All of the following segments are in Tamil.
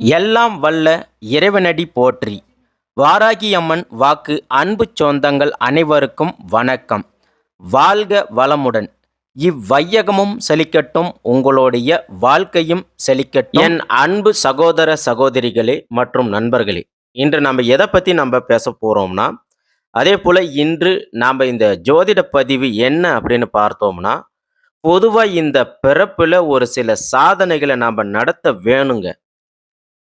எல்லாம் வல்ல இறைவனடி போற்றி. வாராகி அம்மன் வாக்கு அன்பு சொந்தங்கள் அனைவருக்கும் வணக்கம். வாழ்க வளமுடன். இவ்வையகமும் செழிக்கட்டும் உங்களுடைய வாழ்க்கையும் செழிக்கட்டும். என் அன்பு சகோதர சகோதரிகளே மற்றும் நண்பர்களே இன்று நம்ம எதை பற்றி நம்ம பேச போகிறோம்னா அதே போல் இன்று நாம் இந்த ஜோதிட பதிவு என்ன அப்படின்னு பார்த்தோம்னா பொதுவாக இந்த பிறப்பில் ஒரு சில சாதனைகளை நாம் நடத்த வேணுங்க.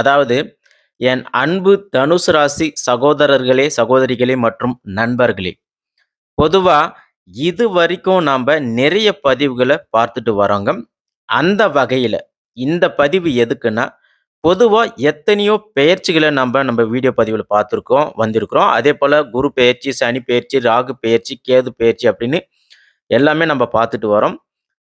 அதாவது என் அன்பு தனுசு ராசி சகோதரர்களே சகோதரிகளே மற்றும் நண்பர்களே. பொதுவாக இது வரைக்கும் நாம் நிறைய பதிவுகளை பார்த்துட்டு வரோங்க. அந்த வகையில் இந்த பதிவு எதுக்குன்னா பொதுவாக எத்தனையோ பெயர்ச்சிகளை நம்ம நம்ம வீடியோ பதிவில் பார்த்துருக்கோம் வந்திருக்கிறோம். அதே போல் குரு பெயர்ச்சி சனி பெயர்ச்சி ராகு பெயர்ச்சி கேது பெயர்ச்சி அப்படின்னு எல்லாமே நம்ம பார்த்துட்டு வரோம்.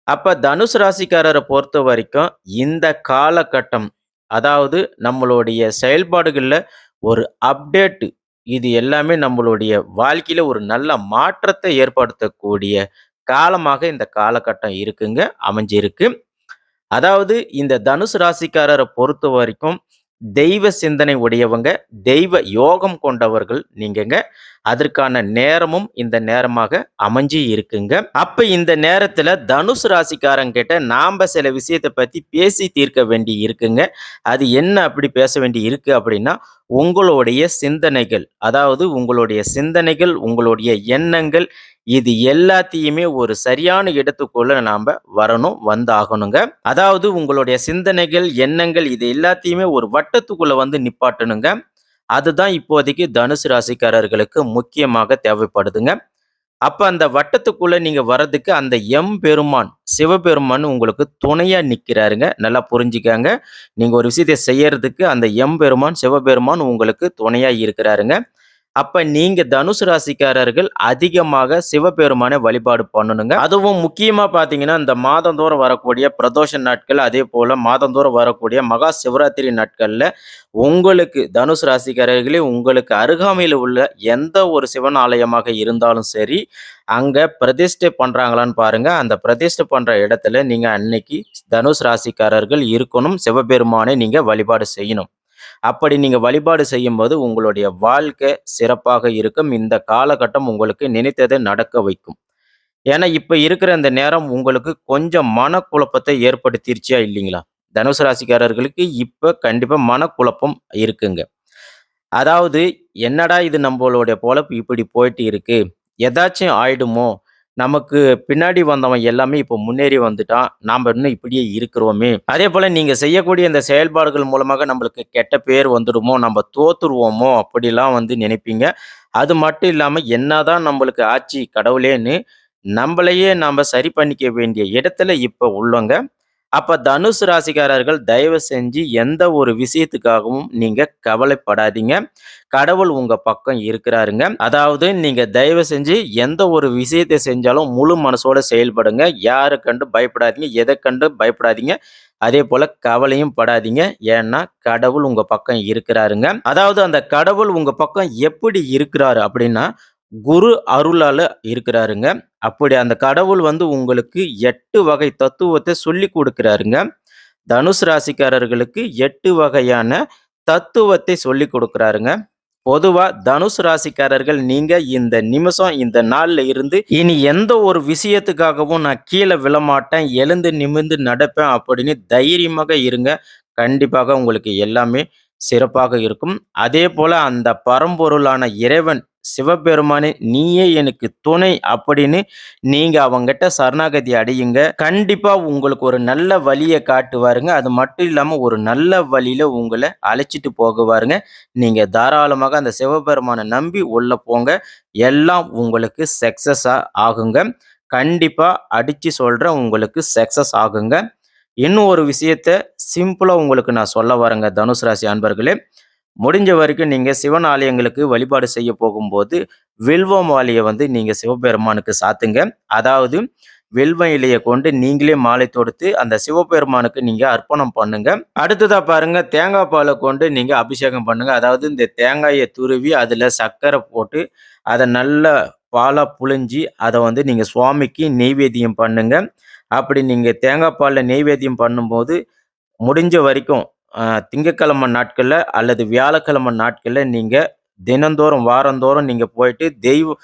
அப்போ தனுசு ராசிக்காரரை பொறுத்த வரைக்கும் இந்த காலகட்டம் அதாவது நம்மளுடைய செயல்பாடுகளில் ஒரு அப்டேட்டு இது எல்லாமே நம்மளுடைய வாழ்க்கையில் ஒரு நல்ல மாற்றத்தை ஏற்படுத்தக்கூடிய காலமாக இந்த காலகட்டம் இருக்குங்க அமைஞ்சிருக்கு. அதாவது இந்த தனுசு ராசிக்காரரை பொறுத்த வரைக்கும் தெய்வ சிந்தனை உடையவங்க தெய்வ யோகம் கொண்டவர்கள் நீங்கங்க. அதற்கான நேரமும் இந்த நேரமாக அமைஞ்சு இருக்குங்க. அப்ப இந்த நேரத்துல தனுசு ராசிக்காரங்கிட்ட நாம சில விஷயத்தை பத்தி பேசி தீர்க்க வேண்டி இருக்குங்க. அது என்ன அப்படி பேச வேண்டி இருக்கு அப்படின்னா உங்களுடைய சிந்தனைகள் அதாவது உங்களுடைய சிந்தனைகள் உங்களுடைய எண்ணங்கள் இது எல்லாத்தையுமே ஒரு சரியான இடத்துக்குள்ள நாம வரணும் வந்தாகணுங்க. அதாவது உங்களுடைய சிந்தனைகள் எண்ணங்கள் இது எல்லாத்தையுமே ஒரு வட்டத்துக்குள்ள வந்து நிப்பாட்டணுங்க. அதுதான் இப்போதைக்கு தனுசு ராசிக்காரர்களுக்கு முக்கியமாக தேவைப்படுதுங்க. அப்ப அந்த வட்டத்துக்குள்ள நீங்க வர்றதுக்கு அந்த எம் பெருமான் சிவபெருமான் உங்களுக்கு துணையா நிக்கிறாருங்க. நல்லா புரிஞ்சுக்காங்க. நீங்க ஒரு விஷயத்தை செய்யறதுக்கு அந்த எம் பெருமான் சிவபெருமான் உங்களுக்கு துணையா இருக்கிறாருங்க. அப்ப நீங்க தனுசு ராசிக்காரர்கள் அதிகமாக சிவபெருமானை வழிபாடு பண்ணணுங்க. அதுவும் முக்கியமா பாத்தீங்கன்னா இந்த மாதந்தோறும் வரக்கூடிய பிரதோஷ நாட்கள் அதே போல மாதந்தோறும் வரக்கூடிய மகா சிவராத்திரி நாட்கள்ல உங்களுக்கு தனுசு ராசிக்காரர்களே உங்களுக்கு அருகாமையில் உள்ள எந்த ஒரு சிவன் ஆலயமாக இருந்தாலும் சரி அங்க பிரதிஷ்டை பண்றாங்களான்னு பாருங்க. அந்த பிரதிஷ்டை பண்ற இடத்துல நீங்க அன்னைக்கு தனுஷ் ராசிக்காரர்கள் இருக்கணும் சிவபெருமானை நீங்க வழிபாடு செய்யணும். அப்படி நீங்கள் வழிபாடு செய்யும்போது உங்களுடைய வாழ்க்கை சிறப்பாக இருக்கும். இந்த காலகட்டம் உங்களுக்கு நினைத்ததை நடக்க வைக்கும். ஏன்னா இப்போ இருக்கிற இந்த நேரம் உங்களுக்கு கொஞ்சம் மனக்குழப்பத்தை ஏற்படுத்திருச்சியா இல்லைங்களா? தனுசு ராசிக்காரர்களுக்கு இப்போ கண்டிப்பாக மனக்குழப்பம் இருக்குங்க. அதாவது என்னடா இது நம்மளுடைய பொழப்பு இப்படி போயிட்டு இருக்கு? ஏதாச்சும் ஆயிடுமோ? நமக்கு பின்னாடி வந்தவன் எல்லாமே இப்போ முன்னேறி வந்துட்டான். நாம் இன்னும் இப்படியே இருக்கிறோமே. அதே போல் நீங்கள் செய்யக்கூடிய இந்த செயல்பாடுகள் மூலமாக நம்மளுக்கு கெட்ட பேர் வந்துடுமோ நம்ம தோத்துருவோமோ அப்படிலாம் வந்து நினைப்பீங்க. அது மட்டும் இல்லாம என்னதான் நம்மளுக்கு ஆட்சி கடவுளேன்னு நம்மளையே நாம் சரி பண்ணிக்க வேண்டிய இடத்துல இப்போ உள்ளவங்க அப்ப தனுசு ராசிக்காரர்கள் தயவு செஞ்சு எந்த ஒரு விஷயத்துக்காகவும் நீங்க கவலைப்படாதீங்க. கடவுள் உங்க பக்கம் இருக்கிறாருங்க. அதாவது நீங்க தயவு செஞ்சு எந்த ஒரு விஷயத்தை செஞ்சாலும் முழு மனசோட செயல்படுங்க. யாரை கண்டு பயப்படாதீங்க எதை கண்டு பயப்படாதீங்க. அதே போல கவலையும் படாதீங்க. ஏன்னா கடவுள் உங்க பக்கம் இருக்கிறாருங்க. அதாவது அந்த கடவுள் உங்க பக்கம் எப்படி இருக்கிறாரு அப்படின்னா குரு அருளால இருக்கிறாருங்க. அப்படி அந்த கடவுள் வந்து உங்களுக்கு எட்டு வகை தத்துவத்தை சொல்லி கொடுக்கிறாருங்க. தனுசு ராசிக்காரர்களுக்கு எட்டு வகையான தத்துவத்தை சொல்லி கொடுக்குறாருங்க. பொதுவா தனுசு ராசிக்காரர்கள் நீங்க இந்த நிமிஷம் இந்த நாளில் இருந்து இனி எந்த ஒரு விஷயத்துக்காகவும் நான் கீழே விழமாட்டேன் எழுந்து நிமிர்ந்து நடப்பேன் அப்படின்னு தைரியமாக இருங்க. கண்டிப்பாக உங்களுக்கு எல்லாமே சிறப்பாக இருக்கும். அதே போல அந்த பரம்பொருளான இறைவன் சிவபெருமானே நீயே எனக்கு துணை அப்படின்னு நீங்க அவங்ககிட்ட சரணாகதி அடையுங்க. கண்டிப்பா உங்களுக்கு ஒரு நல்ல வழியை காட்டுவாருங்க. அது மட்டும் இல்லாம ஒரு நல்ல வழியில உங்களை அழைச்சிட்டு போகுவாருங்க. நீங்க தாராளமாக அந்த சிவபெருமானை நம்பி உள்ள போங்க. எல்லாம் உங்களுக்கு சக்சஸா ஆகுங்க. கண்டிப்பா அடிச்சு சொல்றேன் உங்களுக்கு சக்சஸ் ஆகுங்க. இன்னும் ஒரு விஷயத்த சிம்பிளா உங்களுக்கு நான் சொல்ல வரேங்க தனுசு ராசி அன்பர்களே. முடிஞ்ச வரைக்கும் நீங்கள் சிவன் ஆலயங்களுக்கு வழிபாடு செய்ய போகும்போது, வில்வ மாலையை வந்து நீங்கள் சிவபெருமானுக்கு சாத்துங்க. அதாவது வில்வம் இலையை கொண்டு நீங்களே மாலை தொடுத்து அந்த சிவபெருமானுக்கு நீங்க அர்ப்பணம் பண்ணுங்க. அடுத்ததா பாருங்க தேங்காய் பாலை கொண்டு நீங்க அபிஷேகம் பண்ணுங்க. அதாவது இந்த தேங்காயை துருவி அதுல சர்க்கரை போட்டு, அதை நல்லா பாலாக புழிஞ்சு, அதை வந்து நீங்கள் சுவாமிக்கு நெய்வேத்தியம் பண்ணுங்க. அப்படி நீங்கள் தேங்காய் பாலில் நெய்வேத்தியம் பண்ணும்போது, முடிஞ்ச வரைக்கும் திங்கக்கிழமை திங்கட்கிழமை அல்லது வியாழக்கிழமை நாட்களில் நீங்கள் தினந்தோறும், வாரந்தோறும் நீங்கள் போயிட்டு தெய்வ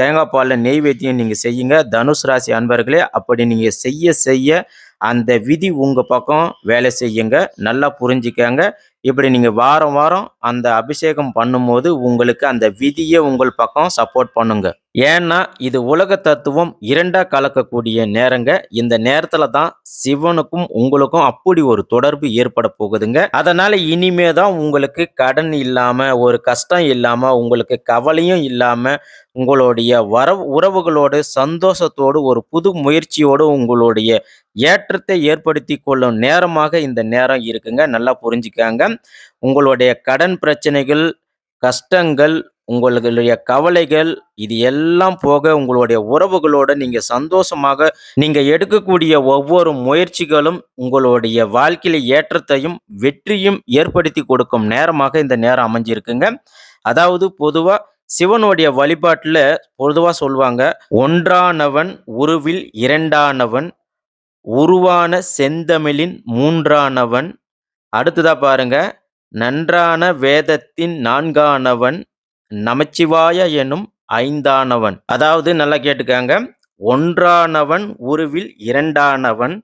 தேங்காய் பாலில் நெய்வேத்தியம் நீங்கள் செய்யுங்க. தனுஷ் ராசி அன்பர்களே, அப்படி நீங்கள் செய்ய செய்ய அந்த விதி உங்கள் பக்கம் வேலை செய்யுங்க. நல்லா புரிஞ்சுக்கங்க. இப்படி நீங்கள் வாரம் வாரம் அந்த அபிஷேகம் பண்ணும்போது, உங்களுக்கு அந்த விதியை உங்கள் பக்கம் சப்போர்ட் பண்ணுங்க. ஏன்னா, இது உலக தத்துவம் இரண்டாக கலக்கக்கூடிய நேரங்க. இந்த நேரத்தில் தான் சிவனுக்கும் உங்களுக்கும் அப்படி ஒரு தொடர்பு ஏற்பட போகுதுங்க. அதனால் இனிமே தான் உங்களுக்கு கடன் இல்லாமல் ஒரு கஷ்டம் இல்லாமல் உங்களுக்கு கவலையும் இல்லாமல் உங்களுடைய வரவு உறவுகளோடு சந்தோஷத்தோடு, ஒரு புது முயற்சியோடு உங்களுடைய ஏற்றத்தை ஏற்படுத்தி கொள்ளும் நேரமாக இந்த நேரம் இருக்குங்க. நல்லா புரிஞ்சுக்காங்க உங்களுடைய கடன் பிரச்சனைகள், கஷ்டங்கள், உங்களுடைய கவலைகள் இது எல்லாம் போக உங்களுடைய உறவுகளோட நீங்க சந்தோஷமாக நீங்க எடுக்கக்கூடிய ஒவ்வொரு முயற்சிகளும் உங்களுடைய வாழ்க்கையில ஏற்றத்தையும், வெற்றியும் ஏற்படுத்திக் கொடுக்கும் நேரமாக இந்த நேரம் அமைஞ்சிருக்குங்க. அதாவது பொதுவா சிவனுடைய வழிபாட்டில் பொதுவாக சொல்லுவாங்க "ஒன்றானவன் உருவில் இரண்டானவன், உருவான செந்தமிழின் மூன்றானவன்." அடுத்ததா பாருங்க, "நன்றான வேதத்தின் நான்கானவன், நமச்சிவாய எனும் ஐந்தானவன்." அதாவது நல்லா கேட்டுக்காங்க "ஒன்றானவன் உருவில் இரண்டானவன்,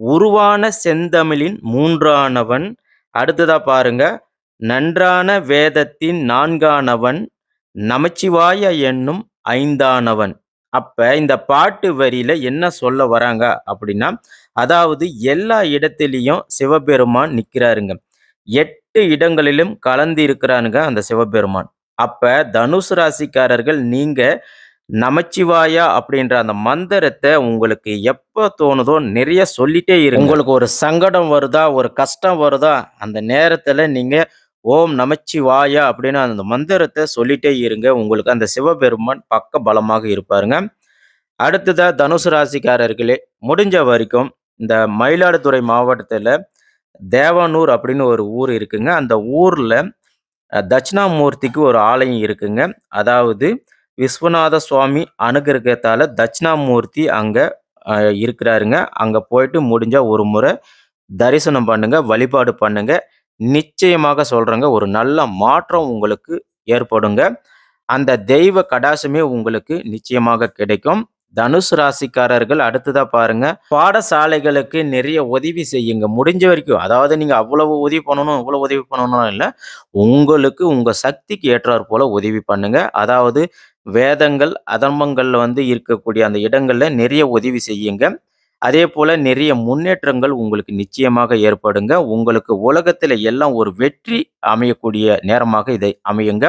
உருவான செந்தமிழின் மூன்றானவன்." அடுத்ததா பாருங்க, "நன்றான வேதத்தின் நான்கானவன், நமச்சிவாய என்னும் ஐந்தானவன்." அப்ப இந்த பாட்டு வரியில என்ன சொல்ல வராங்க அப்படின்னா, அதாவது எல்லா இடத்திலையும் சிவபெருமான் நிற்கிறாருங்க எட்டு இடங்களிலும் கலந்து இருக்கிறானுங்க அந்த சிவபெருமான். அப்ப தனுசு ராசிக்காரர்கள் நீங்க நமச்சிவாயா அப்படின்ற அந்த மந்திரத்தை உங்களுக்கு எப்போ தோணுதோ நிறைய சொல்லிட்டே இருக்கு உங்களுக்கு ஒரு சங்கடம் வருதா, ஒரு கஷ்டம் வருதா, அந்த நேரத்தில் நீங்கள் ஓம் நமச்சிவாயா அப்படின்னு அந்த மந்திரத்தை சொல்லிட்டே இருங்க. உங்களுக்கு அந்த சிவபெருமான் பக்க பலமாக இருப்பாருங்க. அடுத்ததாக தனுசு ராசிக்காரர்களே, முடிஞ்ச வரைக்கும் இந்த மயிலாடுதுறை மாவட்டத்துல தேவனூர் அப்படின்னு ஒரு ஊர் இருக்குங்க. அந்த ஊர்ல அ தட்சிணாமூர்த்திக்கு ஒரு ஆலயம் இருக்குங்க. அதாவது விஸ்வநாத சுவாமி அனுகிரகத்தால் தட்சிணாமூர்த்தி அங்க அ இருக்கிறாருங்க. அங்க போயிட்டு முடிஞ்சா ஒரு முறை தரிசனம் பண்ணுங்க, வழிபாடு பண்ணுங்க. நிச்சயமாக சொல்றேங்க, ஒரு நல்ல மாற்றம் உங்களுக்கு ஏற்படுங்க. அந்த தெய்வ கடாட்சமே உங்களுக்கு நிச்சயமாக கிடைக்கும். தனுசு ராசிக்காரர்கள் அடுத்ததா பாருங்க, பாடசாலைகளுக்கு நிறைய உதவி செய்யுங்க. முடிஞ்ச வரைக்கும். அதாவது நீங்க அவ்வளவு உதவி பண்ணணும், இவ்வளவு உதவி பண்ணணும் இல்லை உங்களுக்கு உங்க சக்திக்கு ஏற்றார் போல உதவி பண்ணுங்க. அதாவது வேதங்கள், அதர்மங்கள்ல வந்து இருக்கக்கூடிய அந்த இடங்கள்ல நிறைய உதவி செய்யுங்க. அதேபோல நிறைய முன்னேற்றங்கள் உங்களுக்கு நிச்சயமாக ஏற்படுங்க. உங்களுக்கு உலகத்துல எல்லாம் ஒரு வெற்றி அமையக்கூடிய நேரமாக இதை அமையுங்க.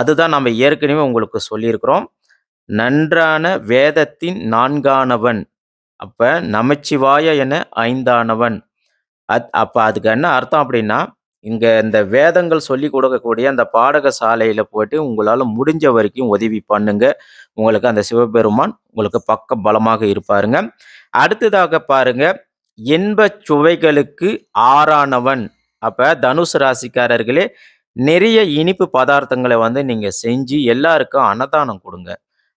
அதுதான் நம்ம ஏற்கனவே உங்களுக்கு சொல்லியிருக்கிறோம். "நன்றான வேதத்தின் நான்கானவன்." அப்போ நமச்சிவாய என ஐந்தானவன். அத் அப்போ அதுக்கு என்ன அர்த்தம் அப்படின்னா, இங்கே இந்த வேதங்கள் சொல்லிக் கொடுக்கக்கூடிய அந்த பாடக சாலையில் போயிட்டு உங்களால் முடிஞ்ச வரைக்கும் உதவி பண்ணுங்க. உங்களுக்கு அந்த சிவபெருமான் உங்களுக்கு பக்க பலமாக இருப்பாருங்க. அடுத்ததாக பாருங்க, "இன்பச் சுவைகளுக்கு ஆறானவன்." அப்போ தனுசு ராசிக்காரர்களே, நிறைய இனிப்பு பதார்த்தங்களை வந்து நீங்கள் செஞ்சு எல்லாருக்கும் அன்னதானம் கொடுங்க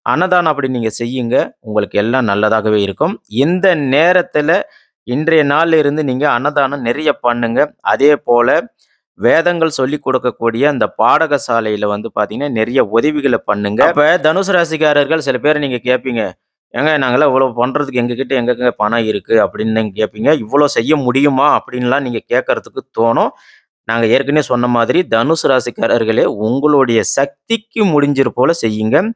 அன்னதானம் அப்படி நீங்கள் செய்யுங்க. உங்களுக்கு எல்லாம் நல்லதாகவே இருக்கும். இந்த நேரத்தில் இன்றைய நாள்ல இருந்து நீங்கள் அன்னதானம் நிறைய பண்ணுங்க. அதேபோல வேதங்கள் சொல்லிக் கொடுக்கக்கூடிய அந்த பாடகசாலையில் வந்து பார்த்தீங்கன்னா, நிறைய உதவிகளை பண்ணுங்க. இப்போ தனுசு ராசிக்காரர்கள் சில பேர் நீங்கள் கேட்பீங்க, "ஏங்க நாங்களாம் இவ்வளோ பண்ணுறதுக்கு எங்ககிட்ட எங்கெங்க பணம் இருக்குது அப்படின்னு கேட்பீங்க. "இவ்வளோ செய்ய முடியுமா?" அப்படின்லாம் நீங்கள் கேட்கறதுக்கு தோணும். நாங்கள் ஏற்கனவே சொன்ன மாதிரி தனுசு ராசிக்காரர்களே, உங்களுடைய சக்திக்கு முடிஞ்சது போல செய்யுங்க.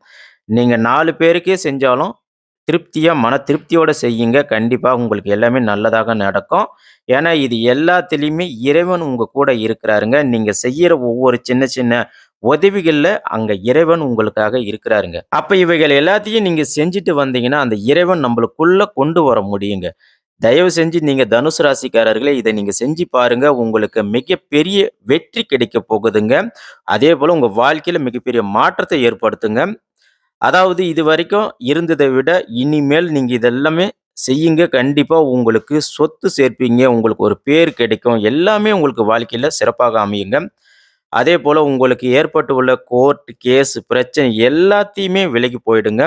நீங்கள் நாலு பேருக்கே செஞ்சாலும் திருப்தியாக மன திருப்தியோடு செய்யுங்க. கண்டிப்பாக உங்களுக்கு எல்லாமே நல்லதாக நடக்கும். ஏன்னா, இது எல்லாத்துலேயுமே இறைவன் உங்கள் கூட இருக்கிறாருங்க. நீங்கள் செய்கிற ஒவ்வொரு சின்ன சின்ன உதவிகளில் அங்கே இறைவன் உங்களுக்காக இருக்கிறாருங்க. அப்போ இவைகள் எல்லாத்தையும் நீங்கள் செஞ்சுட்டு வந்தீங்கன்னா, அந்த இறைவன் நம்மளுக்குள்ளே கொண்டு வர முடியுங்க. தயவு செஞ்சு நீங்கள் தனுசு ராசிக்காரர்களே இதை நீங்கள் செஞ்சு பாருங்க. உங்களுக்கு மிகப்பெரிய வெற்றி கிடைக்க போகுதுங்க. அதே போல் உங்கள் வாழ்க்கையில் மிகப்பெரிய மாற்றத்தை ஏற்படுத்துங்க. அதாவது இது வரைக்கும் இருந்ததை விட இனிமேல் நீங்கள் இதெல்லாமே செய்யுங்க. கண்டிப்பாக உங்களுக்கு சொத்து சேர்ப்பீங்க. உங்களுக்கு ஒரு பேர் கிடைக்கும். எல்லாமே உங்களுக்கு வாழ்க்கையில் சிறப்பாக அமையுங்க. அதே போல் உங்களுக்கு ஏற்பட்டு உள்ள கோர்ட், கேஸ், பிரச்சனை எல்லாத்தையுமே விலகி போயிடுங்க.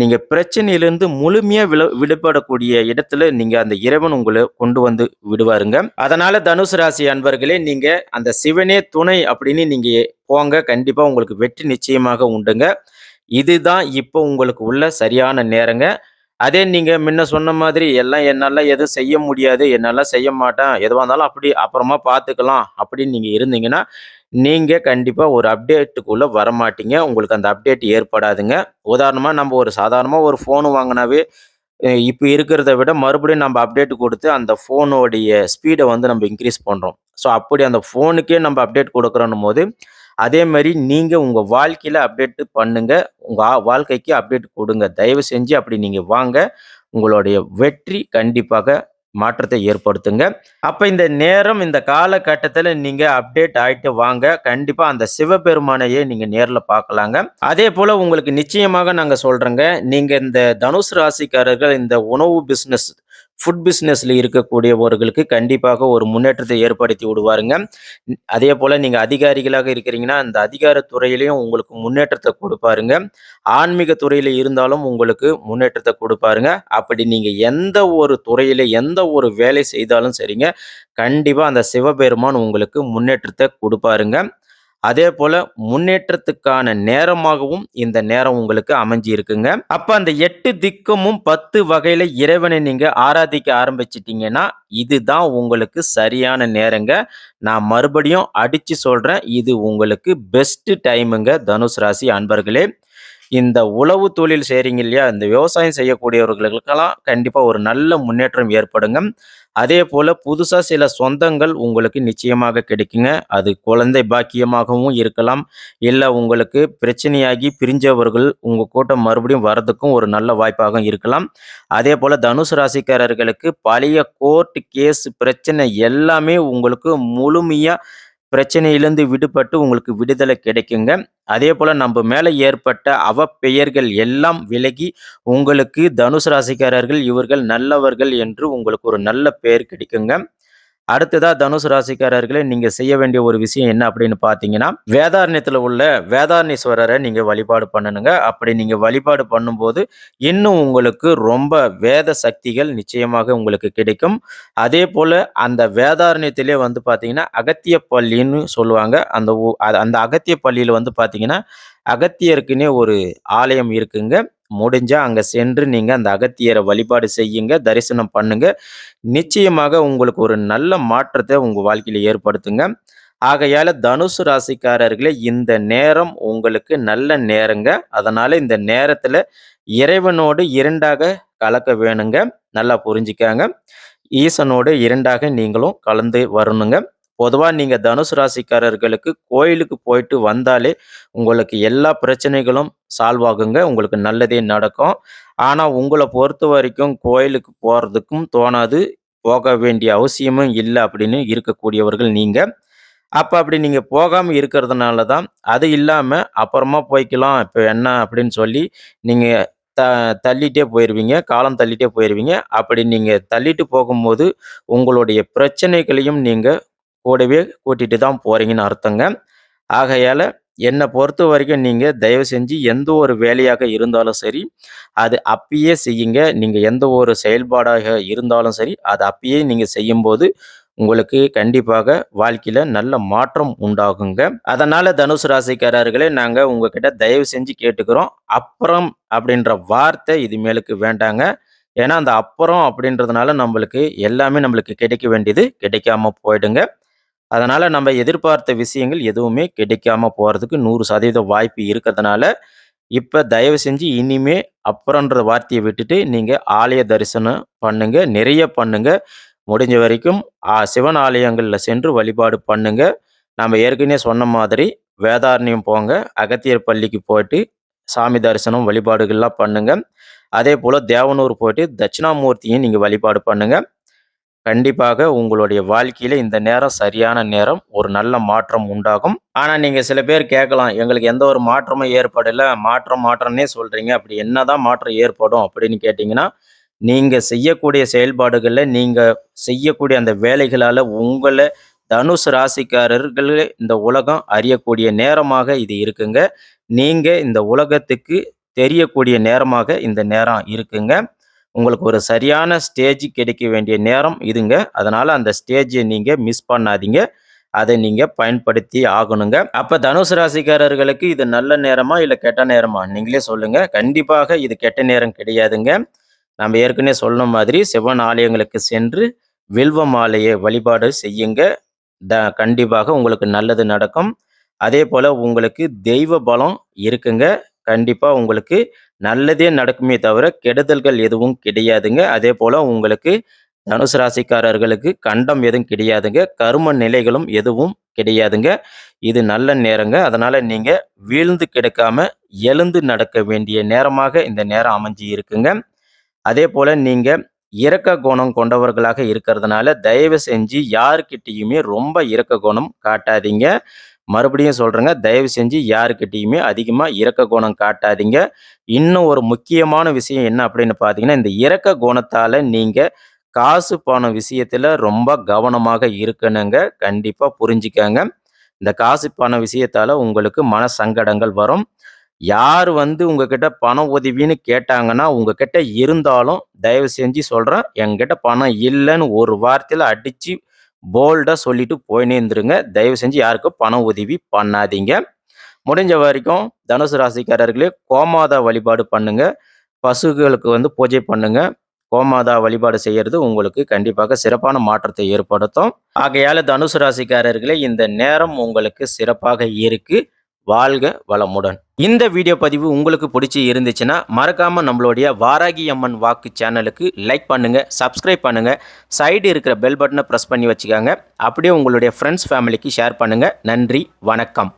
நீங்கள் பிரச்சனையிலிருந்து முழுமையாக வில விடுபடக்கூடிய இடத்துல நீங்கள் அந்த இறைவன் உங்களை கொண்டு வந்து விடுவாருங்க. அதனால் தனுசு ராசி அன்பர்களே, நீங்கள் அந்த சிவனே துணை அப்படின்னு நீங்கள் போங்க. கண்டிப்பாக உங்களுக்கு வெற்றி நிச்சயமாக உண்டுங்க. இதுதான் இப்போ உங்களுக்கு உள்ள சரியான நேரங்க. அதே நீங்கள் முன்ன சொன்ன மாதிரி எல்லாம் என்னால் எதுவும் செய்ய முடியாது. என்னால் செய்ய மாட்டேன். எதுவாக இருந்தாலும் அப்படி அப்புறமா பார்த்துக்கலாம் அப்படின்னு நீங்கள் இருந்தீங்கன்னா, நீங்கள் கண்டிப்பாக ஒரு அப்டேட்டுக்குள்ளே வரமாட்டீங்க. உங்களுக்கு அந்த அப்டேட் ஏற்படாதுங்க. உதாரணமாக நம்ம ஒரு சாதாரணமாக ஒரு ஃபோன் வாங்கினாவே இப்போ இருக்கிறத விட மறுபடியும் நம்ம அப்டேட் கொடுத்து அந்த ஃபோனுடைய ஸ்பீடை வந்து நம்ம இன்க்ரீஸ் பண்ணுறோம் ஸோ அப்படி அந்த ஃபோனுக்கே நம்ம அப்டேட் கொடுக்குறோன்னும் போது அதே மாதிரி நீங்கள் உங்கள் வாழ்க்கையில் அப்டேட் பண்ணுங்கள் உங்கள் வாழ்க்கைக்கு அப்டேட் கொடுங்க தயவு செஞ்சு அப்படி நீங்கள் வாங்க. உங்களுடைய வெற்றி கண்டிப்பாக மாற்றத்தை ஏற்படுத்துங்க. அப்போ இந்த நேரம், இந்த காலகட்டத்தில் நீங்கள் அப்டேட் ஆகிட்டு வாங்க. கண்டிப்பாக அந்த சிவபெருமானையே நீங்கள் நேரில் பார்க்கலாங்க. அதே போல் உங்களுக்கு நிச்சயமாக நாங்கள் சொல்கிறோங்க நீங்கள் இந்த தனுஷ் ராசிக்காரர்கள் இந்த உணவு பிஸ்னஸ் ஃபுட் பிஸ்னஸில் இருக்கக்கூடியவர்களுக்கு கண்டிப்பாக ஒரு முன்னேற்றத்தை ஏற்படுத்தி விடுவாருங்க. அதே போல் நீங்கள் அதிகாரிகளாக இருக்கிறீங்கன்னா, அந்த அதிகாரத்துறையிலையும் உங்களுக்கு முன்னேற்றத்தை கொடுப்பாருங்க. ஆன்மீக துறையில் இருந்தாலும் உங்களுக்கு முன்னேற்றத்தை கொடுப்பாருங்க. அப்படி நீங்கள் எந்த ஒரு துறையில் எந்த ஒரு வேலை செய்தாலும் சரிங்க, கண்டிப்பாக அந்த சிவபெருமான் உங்களுக்கு முன்னேற்றத்தை கொடுப்பாருங்க. அதே போல முன்னேற்றத்துக்கான நேரமாகவும் இந்த நேரம் உங்களுக்கு அமைஞ்சு இருக்குங்க. அப்ப அந்த எட்டு திக்குமும் 10 வகையில இறைவனை நீங்க ஆராதிக்க ஆரம்பிச்சிட்டீங்கன்னா இதுதான் உங்களுக்கு சரியான நேரங்க. நான் மறுபடியும் அடிச்சு சொல்றேன். இது உங்களுக்கு பெஸ்ட் டைமுங்க தனுஷ் ராசி அன்பர்களே. இந்த உழவு தொழில் செய்கிறீங்க இல்லையா? இந்த விவசாயம் செய்யக்கூடியவர்களுக்கெல்லாம் கண்டிப்பாக ஒரு நல்ல முன்னேற்றம் ஏற்படுங்க. அதேபோல புதுசாக சில சொந்தங்கள் உங்களுக்கு நிச்சயமாக கிடைக்குங்க. அது குழந்தை பாக்கியமாகவும் இருக்கலாம். இல்லை உங்களுக்கு பிரச்சனையாகி பிரிஞ்சவர்கள் உங்கள் கூட்டம் மறுபடியும் வரதுக்கும் ஒரு நல்ல வாய்ப்பாக இருக்கலாம். அதே போல் தனுசு ராசிக்காரர்களுக்கு பழைய கோர்ட் கேஸ் பிரச்சனை எல்லாமே உங்களுக்கு முழுமையாக பிரச்சனையிலிருந்து விடுபட்டு உங்களுக்கு விடுதலை கிடைக்குங்க. அதே போல் நம்ம மேலே ஏற்பட்ட அவப்பெயர்கள் எல்லாம் விலகி, உங்களுக்கு தனுசு ராசிக்காரர்கள் இவர்கள் நல்லவர்கள் என்று உங்களுக்கு ஒரு நல்ல பெயர் கிடைக்குங்க. அடுத்ததா தனுசு ராசிக்காரர்களே, நீங்க செய்ய வேண்டிய ஒரு விஷயம் என்ன அப்படின்னு பார்த்தீங்கன்னா, வேதாரண்யத்தில உள்ள வேதாரண்யேஸ்வரர நீங்க வழிபாடு பண்ணணுங்க. அப்படி நீங்க வழிபாடு பண்ணும்போது, இன்னும் உங்களுக்கு ரொம்ப வேத சக்திகள் நிச்சயமாக உங்களுக்கு கிடைக்கும். அதே போல் அந்த வேதாரண்யத்திலே வந்து பார்த்தீங்கன்னா, அகத்திய பள்ளின்னு சொல்லுவாங்க. அந்த ஊ அந்த அகத்திய பள்ளியில வந்து பார்த்தீங்கன்னா, அகத்தியருக்குன்னே ஒரு ஆலயம் இருக்குங்க. முடிஞ்சா அங்கே சென்று நீங்கள் அந்த அகத்தியரை வழிபாடு செய்யுங்க. தரிசனம் பண்ணுங்க. நிச்சயமாக உங்களுக்கு ஒரு நல்ல மாற்றத்தை உங்கள் வாழ்க்கையில் ஏற்படுத்துங்க. ஆகையால் தனுசு ராசிக்காரர்களே, இந்த நேரம் உங்களுக்கு நல்ல நேரங்க. அதனால் இந்த நேரத்தில் இறைவனோடு இரண்டாக கலக்க வேணுங்க. நல்லா புரிஞ்சுக்கங்க. ஈசனோடு இரண்டாக நீங்களும் கலந்து வரணுங்க. பொதுவா நீங்க தனுசு ராசிக்காரர்களுக்கு கோயிலுக்கு போயிட்டு வந்தாலே, உங்களுக்கு எல்லா பிரச்சனைகளும் சால்வ் ஆகுங்க. உங்களுக்கு நல்லதே நடக்கும். ஆனா பொறுத்த வரைக்கும் கோயிலுக்கு போறதுக்கும் தோணாது. போக வேண்டிய அவசியமும் இல்லை அப்படின்னு இருக்கக்கூடியவர்கள் நீங்க. அப்ப அப்படி நீங்க போகாம இருக்கிறதுனால தான், அது இல்லாம அப்புறமா போய்க்கலாம். இப்போ என்ன அப்படின்னு சொல்லி நீங்க த தள்ளிட்டே போயிடுவீங்க காலம் தள்ளிட்டே போயிடுவீங்க அப்படி நீங்கள் தள்ளிட்டு போகும்போது, உங்களுடைய பிரச்சனைகளையும் நீங்கள் கூடவே கூட்டிட்டு தான் போறீங்கன்னு அர்த்தங்க. ஆகையால பொறுத்த வரைக்கும் நீங்கள் தயவு செஞ்சு எந்த ஒரு வேலையாக இருந்தாலும் சரி, அது அப்பயே செய்யுங்க. நீங்கள் எந்த ஒரு செயல்பாடாக இருந்தாலும் சரி, அது அப்பயே நீங்கள் செய்யும்போது, உங்களுக்கு கண்டிப்பாக வாழ்க்கையில் நல்ல மாற்றம் உண்டாகுங்க. அதனால் தனுசு ராசிக்காரர்களே, நாங்கள் உங்ககிட்ட தயவு செஞ்சு கேட்டுக்கிறோம். அப்புறம் அப்படின்ற வார்த்தை இது மேலுக்கு வேண்டாங்க. ஏன்னா, அந்த அப்புறம் அப்படின்றதுனால நம்மளுக்கு எல்லாமே நம்மளுக்கு கிடைக்க வேண்டியது கிடைக்காம போயிடுங்க. அதனால் நம்ம எதிர்பார்த்த விஷயங்கள் எதுவுமே கிடைக்காம போகிறதுக்கு நூறு சதவீத வாய்ப்பு இருக்கிறதுனால, இப்போ தயவு செஞ்சு இனிமே அப்புறம்ன்ற வார்த்தையை விட்டுட்டு, நீங்கள் ஆலய தரிசனம் பண்ணுங்க. நிறைய பண்ணுங்க. முடிஞ்ச வரைக்கும் சிவன் ஆலயங்களில் சென்று வழிபாடு பண்ணுங்க. நம்ம ஏற்கனவே சொன்ன மாதிரி வேதாரண்யம் போங்க. அகத்தியர் பள்ளிக்கு போயிட்டு சாமி தரிசனம், வழிபாடுகள்லாம் பண்ணுங்க. அதே போல் தேவனூர் போயிட்டு தட்சிணாமூர்த்தியும் நீங்கள் வழிபாடு பண்ணுங்கள் கண்டிப்பாக உங்களுடைய வாழ்க்கையில இந்த நேரம் சரியான நேரம் ஒரு நல்ல மாற்றம் உண்டாகும். ஆனா நீங்க சில பேர் கேட்கலாம் எங்களுக்கு எந்த ஒரு மாற்றமும் ஏற்படல மாற்றம் மாற்றம்னே சொல்றீங்க அப்படி என்னதான் மாற்றம் ஏற்படும்? அப்படின்னு கேட்டிங்கன்னா நீங்க செய்யக்கூடிய செயல்பாடுகள்ல நீங்க செய்யக்கூடிய அந்த வேலைகளால உங்களை தனுசு ராசிக்காரர்கள் இந்த உலகம் அறியக்கூடிய நேரமாக இது இருக்குங்க. நீங்க இந்த உலகத்துக்கு தெரியக்கூடிய நேரமாக இந்த நேரம் இருக்குங்க. உங்களுக்கு ஒரு சரியான ஸ்டேஜ் கிடைக்க வேண்டிய நேரம் இதுங்க. அதனால் அந்த ஸ்டேஜை நீங்கள் மிஸ் பண்ணாதீங்க. அதை நீங்கள் பயன்படுத்தி ஆகணுங்க. அப்போ தனுசு ராசிக்காரர்களுக்கு இது நல்ல நேரமா இல்லை கெட்ட நேரமா? நீங்களே சொல்லுங்கள் கண்டிப்பாக இது கெட்ட நேரம் கிடையாதுங்க. நம்ம ஏற்கனவே சொன்ன மாதிரி சிவன் ஆலயங்களுக்கு சென்று வில்வ மாலையை வழிபாடு செய்யுங்க. த கண்டிப்பாக உங்களுக்கு நல்லது நடக்கும். அதே போல் உங்களுக்கு தெய்வ பலம் இருக்குங்க. கண்டிப்பாக உங்களுக்கு நல்லதே நடக்குமே தவிர கெடுதல்கள் எதுவும் கிடையாதுங்க. அதே போல் உங்களுக்கு தனுசு ராசிக்காரர்களுக்கு கண்டம் எதுவும் கிடையாதுங்க. கரும நிலைகளும் எதுவும் கிடையாதுங்க. இது நல்ல நேரங்க. அதனால் நீங்கள் வீழ்ந்து கிடக்காம எழுந்து நடக்க வேண்டிய நேரமாக இந்த நேரம் அமைஞ்சு இருக்குங்க. அதே போல் நீங்கள் இரக்க குணம் கொண்டவர்களாக இருக்கிறதுனால தயவு செஞ்சு யாருக்கிட்டேயுமே ரொம்ப இரக்க குணம் காட்டாதீங்க. மறுபடியும் சொல்கிறேங்க தயவு செஞ்சு யாருக்கிட்டேயுமே அதிகமாக இறக்க குணம் காட்டாதீங்க. இன்னும் ஒரு முக்கியமான விஷயம் என்ன அப்படின்னு பார்த்தீங்கன்னா இந்த இறக்க குணத்தால் நீங்கள் காசு பணம் விஷயத்தில் ரொம்ப கவனமாக இருக்கணுங்க. கண்டிப்பாக புரிஞ்சுக்கங்க. இந்த காசு பண விஷயத்தால் உங்களுக்கு மன சங்கடங்கள் வரும். யார் வந்து உங்ககிட்ட பண உதவின்னு கேட்டாங்கன்னா உங்ககிட்ட இருந்தாலும் தயவு செஞ்சு சொல்கிறேன் என்கிட்ட பணம் இல்லைன்னு ஒரு வார்த்தையில் அடித்து போல்டாக சொல்லிட்டு போயினே இருந்துருங்க. தயவு செஞ்சு யாருக்கும் பண உதவி பண்ணாதீங்க. முடிஞ்ச வரைக்கும் தனுசு ராசிக்காரர்களே கோமாதா வழிபாடு பண்ணுங்க. பசுகளுக்கு வந்து பூஜை பண்ணுங்க. கோமாதா வழிபாடு செய்யறது உங்களுக்கு கண்டிப்பாக சிறப்பான மாற்றத்தை ஏற்படுத்தும். ஆகையால தனுசு ராசிக்காரர்களே இந்த நேரம் உங்களுக்கு சிறப்பாக இருக்கு. வாழ்க வளமுடன். இந்த வீடியோ பதிவு உங்களுக்கு பிடிச்சி இருந்துச்சுன்னா மறக்காமல் நம்மளுடைய வாராகி அம்மன் வாக்கு சேனலுக்கு லைக் பண்ணுங்கள் சப்ஸ்கிரைப் பண்ணுங்கள் சைடு இருக்கிற பெல் பட்டனை ப்ரெஸ் பண்ணி வச்சுக்கோங்க. அப்படியே உங்களுடைய ஃப்ரெண்ட்ஸ் ஃபேமிலிக்கு ஷேர் பண்ணுங்கள் நன்றி வணக்கம்.